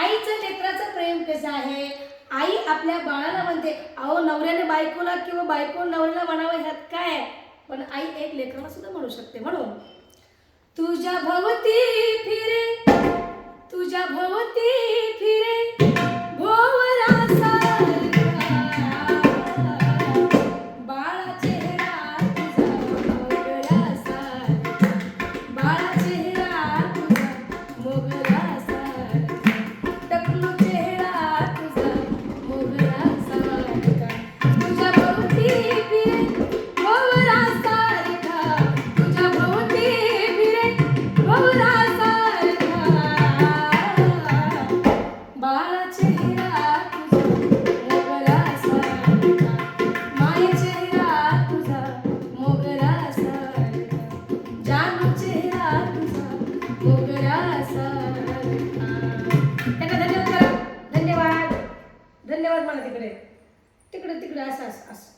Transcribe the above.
आईचं लेकराचं प्रेम कसं आहे? आई आपल्या बाळाला म्हणते अहो नवऱ्याने बायकोला किंवा बायको नवऱ्याला म्हणावं ह्यात काय? पण आई एक लेकराला सुद्धा म्हणू शकते. म्हणून तुझ्या भवती फिरे मला तिकडे. तिकडे तिकडे असं असं असं.